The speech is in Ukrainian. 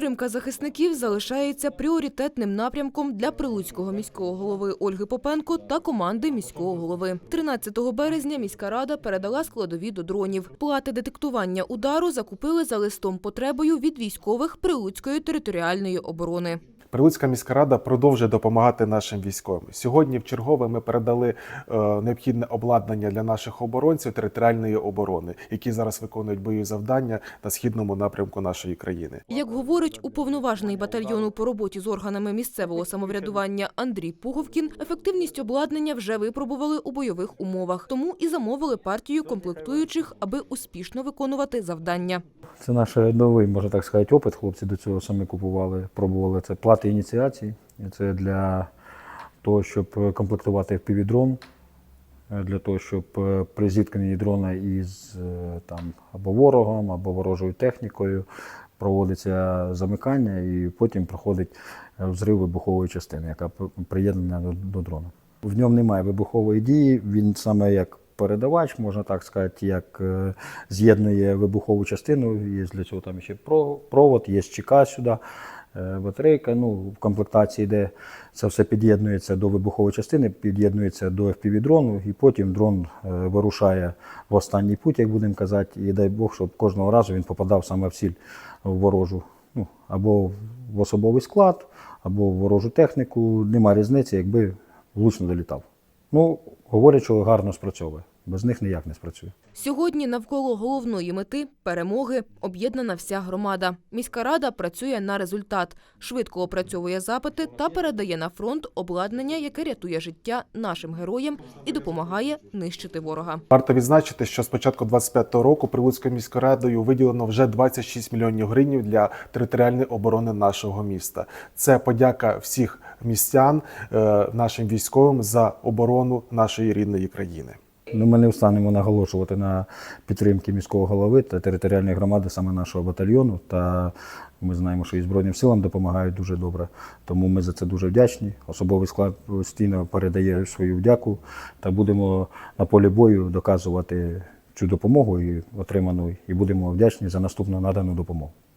Підтримка захисників залишається пріоритетним напрямком для прилуцького міського голови Ольги Попенко та команди міського голови. 13 березня міська рада передала складові до дронів. Плати детектування удару закупили за листом потребою від військових Прилуцької територіальної оборони. Прилуцька міська рада продовжує допомагати нашим військовим. Сьогодні в чергове ми передали е, необхідне обладнання для наших оборонців територіальної оборони, які зараз виконують бойові завдання на східному напрямку нашої країни. Як говорить уповноважений батальйону по роботі з органами місцевого самоврядування Андрій Пуговкін, ефективність обладнання вже випробували у бойових умовах, тому і замовили партію комплектуючих, аби успішно виконувати завдання. Це наш новий, можна так сказати, опит. Хлопці до цього самі купували, пробували це плати ініціації. Це для того, щоб комплектувати FPV-дрон, е, для того, щоб е, при зіткненні дрона із е, там, або ворогом, або ворожою технікою проводиться замикання і потім проходить взрив вибухової частини, яка приєднана до, до дрона. В ньому немає вибухової дії, він саме як передавач, можна так сказати, як з'єднує вибухову частину. Є для цього там ще провод, є чека сюди, батарейка. Ну, в комплектації, де це все під'єднується до вибухової частини, під'єднується до FPV-дрону, і потім дрон е, вирушає в останній путь, як будемо казати, і дай Бог, щоб кожного разу він попадав саме в ціль ворожу. Ну, або в особовий склад, або в ворожу техніку. Нема різниці, якби влучно долітав. Ну, говорять, що гарно спрацьовує. Без них ніяк не спрацює. Сьогодні навколо головної мети перемоги об'єднана вся громада. Міська рада працює на результат, швидко опрацьовує запити та передає на фронт обладнання, яке рятує життя нашим героям і допомагає нищити ворога. Варто відзначити, що з початку 25-го року Прилуцькою міською радою виділено вже 26 мільйонів гривень для територіальної оборони нашого міста. Це подяка всіх містян е, нашим військовим за оборону нашої рідної країни. Ну, ми не встанемо наголошувати на підтримки міського голови та територіальної громади саме нашого батальйону. Та ми знаємо, що і Збройним силам допомагають дуже добре. Тому ми за це дуже вдячні. Особовий склад постійно передає свою вдяку та будемо на полі бою доказувати цю допомогу і отриману, і будемо вдячні за наступну надану допомогу.